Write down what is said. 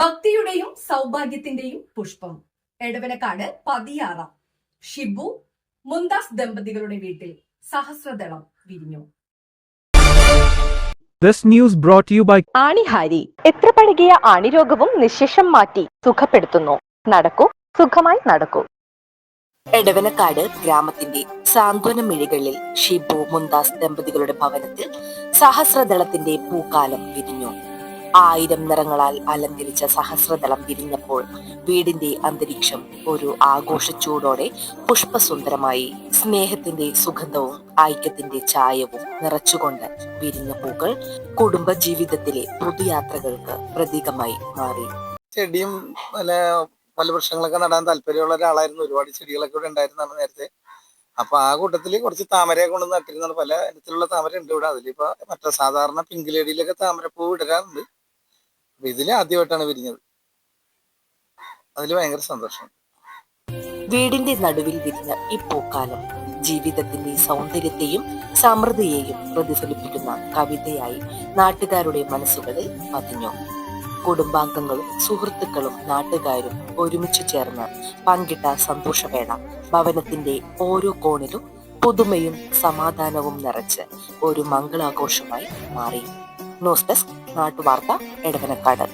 ഭക്തിയുടെയും സൗഭാഗ്യത്തിന്റെയും പുഷ്പം. എടവനക്കാട് പതിയാറ. ഷിബു മുന്താസ് ദമ്പതികളുടെ വീട്ടിൽ സഹസ്രദളം വിരിഞ്ഞു. This news brought to you by ആണിഹാരി എത്ര പഴകിയ ആണിരോഗവും നിശേഷം മാറ്റി സുഖപ്പെടുത്തുന്നു. നടക്കൂ സുഖമായി നടക്കൂ. എടവനക്കാട് ഗ്രാമത്തിന്റെ സാന്ത്വന മിഴികളിൽ ഷിബു മുന്താസ് ദമ്പതികളുടെ ഭവനത്തിൽ സഹസ്രദളത്തിന്റെ പൂക്കാലം വിരിഞ്ഞു. ആയിരം നിറങ്ങളാൽ അലങ്കരിച്ച സഹസ്രതലം വിരിഞ്ഞപ്പോൾ വീടിന്റെ അന്തരീക്ഷം ഒരു ആഘോഷച്ചൂടോടെ പുഷ്പസുന്ദരമായി സ്നേഹത്തിന്റെ സുഗന്ധവും ഐക്യത്തിന്റെ ചായവും നിറച്ചുകൊണ്ട് വിരിഞ്ഞ പൂക്കൾ കുടുംബ ജീവിതത്തിലെ പുതുയാത്രകൾക്ക് പ്രതീകമായി മാറി. ചെടിയും പിന്നെ പല വൃക്ഷങ്ങളൊക്കെ നടാൻ താല്പര്യമുള്ള ഒരാളായിരുന്നു. ഒരുപാട് ചെടികളൊക്കെ ഇവിടെ ഉണ്ടായിരുന്നാണ് നേരത്തെ. അപ്പൊ ആ കൂട്ടത്തിൽ കുറച്ച് താമരയെ കൊണ്ട് നട്ടിരുന്നാണ് പല ഇനത്തിലുള്ള താമര ഉണ്ട് ഇവിടെ. അതിലിപ്പോ മറ്റേ സാധാരണ പിങ്ക് ലേഡിയിലൊക്കെ താമരപ്പൂ ഇടരാറുണ്ട്. ഇതിൽ ആദ്യമായിട്ടാണ് വിരിഞ്ഞത്. അതിൽ ഭയങ്കര സന്തോഷം. വീടിന്റെ നടുവിൽ വിരിഞ്ഞ ഈ പൂക്കാലം ജീവിതത്തിന്റെ സൗന്ദര്യത്തെയും സമൃദ്ധിയെയും പ്രതിഫലിപ്പിക്കുന്ന കവിതയായി നാട്ടുകാരുടെ മനസ്സുകളിൽ പതിഞ്ഞു. കുടുംബാംഗങ്ങളും സുഹൃത്തുക്കളും നാട്ടുകാരും ഒരുമിച്ച് ചേർന്ന് പങ്കിട്ട സന്തോഷവേള ഭവനത്തിന്റെ ഓരോ കോണിലും പുതുമയും സമാധാനവും നിറച്ച് ഒരു മംഗളാഘോഷമായി മാറി. ന്യൂസ് ഡെസ്ക് നാട്ടുവാർത്ത എടവനക്കാട്.